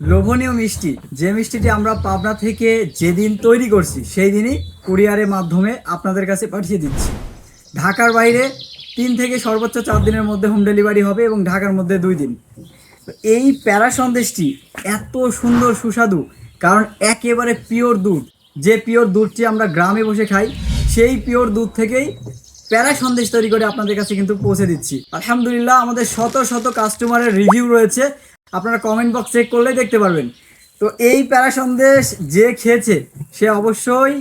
লোভনীয় মিষ্টি। যে মিষ্টিটি আমরা পাবনা থেকে যেদিন তৈরি করছি, সেই দিনই কুরিয়ারের মাধ্যমে আপনাদের কাছে পাঠিয়ে দিচ্ছি। ঢাকার বাইরে তিন থেকে সর্বোচ্চ চার দিনের মধ্যে হোম ডেলিভারি হবে এবং ঢাকার মধ্যে দুই দিন। এই প্যারা সন্দেশটি এত সুন্দর, সুস্বাদু, কারণ একেবারে পিওর দুধ। যে পিওর দুধটি আমরা গ্রামে বসে খাই, সেই পিওর দুধ থেকেই প্যারা সন্দেশ তৈরি করে আপনাদের কাছে কিন্তু পৌঁছে দিচ্ছি। আলহামদুলিল্লাহ, আমাদের শত শত কাস্টমারের রিভিউ রয়েছে। আপনারা কমেন্ট বক্স চেক করলেই দেখতে পারবেন। তো এই প্যারা সন্দেশ যে খেয়েছে, সে অবশ্যই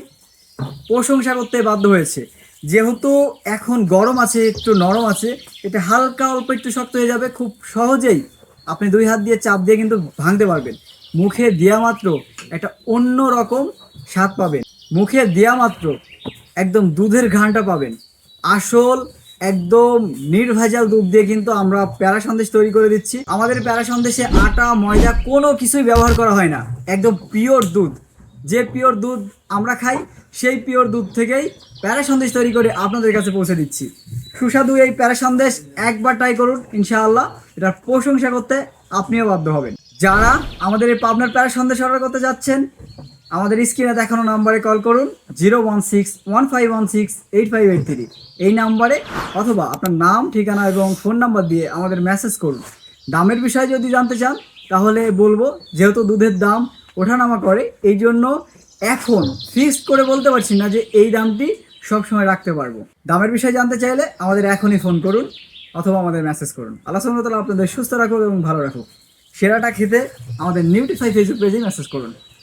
প্রশংসা করতে বাধ্য হয়েছে। যেহেতু এখন গরম আছে, একটু নরম আছে, এটা হালকা অল্প একটু শক্ত হয়ে যাবে, খুব সহজেই আপনি দুই হাত দিয়ে চাপ দিয়ে কিন্তু ভাঙতে পারবেন। মুখে দেওয়া মাত্র একটা অন্য রকম স্বাদ পাবেন। মুখে দেওয়া মাত্র একদম দুধের ঘানটা পাবেন। আসল একদম নির্ভেজাল দুধ দিয়ে কিন্তু আমরা প্যারা সন্দেশ তৈরি করে দিচ্ছি। আমাদের প্যারা সন্দেশে আটা, ময়দা কোনো কিছুই ব্যবহার করা হয় না। একদম পিওর দুধ। যে পিওর দুধ আমরা খাই, সেই পিওর দুধ থেকেই প্যারা সন্দেশ তৈরি করে আপনাদের কাছে পৌঁছে দিচ্ছি। সুস্বাদু এই প্যারা সন্দেশ একবার ট্রাই করুন, ইনশাআল্লাহ এটার প্রশংসা করতে আপনিও বাধ্য হবেন। যারা আমাদের এই পাবনার প্যারা সন্দেশ অর্ডার করতে যাচ্ছেন আমাদের স্ক্রিনে দেখানো নাম্বারে কল করুন, zero one six, one five one six, eight five eight three. এই নাম্বারে অথবা আপনার নাম, ঠিকানা এবং ফোন নাম্বার দিয়ে আমাদের মেসেজ করুন। দামের বিষয়ে যদি জানতে চান, তাহলে বলব, যেহেতু দুধের দাম ওঠানামা করে, এই জন্য এখন ফিক্সড করে বলতে পারছি না যে এই দামটি সবসময় রাখতে পারব। দামের বিষয়ে জানতে চাইলে আমাদের এখনই ফোন করুন, অথবা আমাদের মেসেজ করুন। আল্লাহ সুবহানাহু আপনাদের সুস্থ রাখুক এবং ভালো রাখুক। সেরাটা খেতে আমাদের নিউটিফাই ফেসবুক পেজে মেসেজ করুন।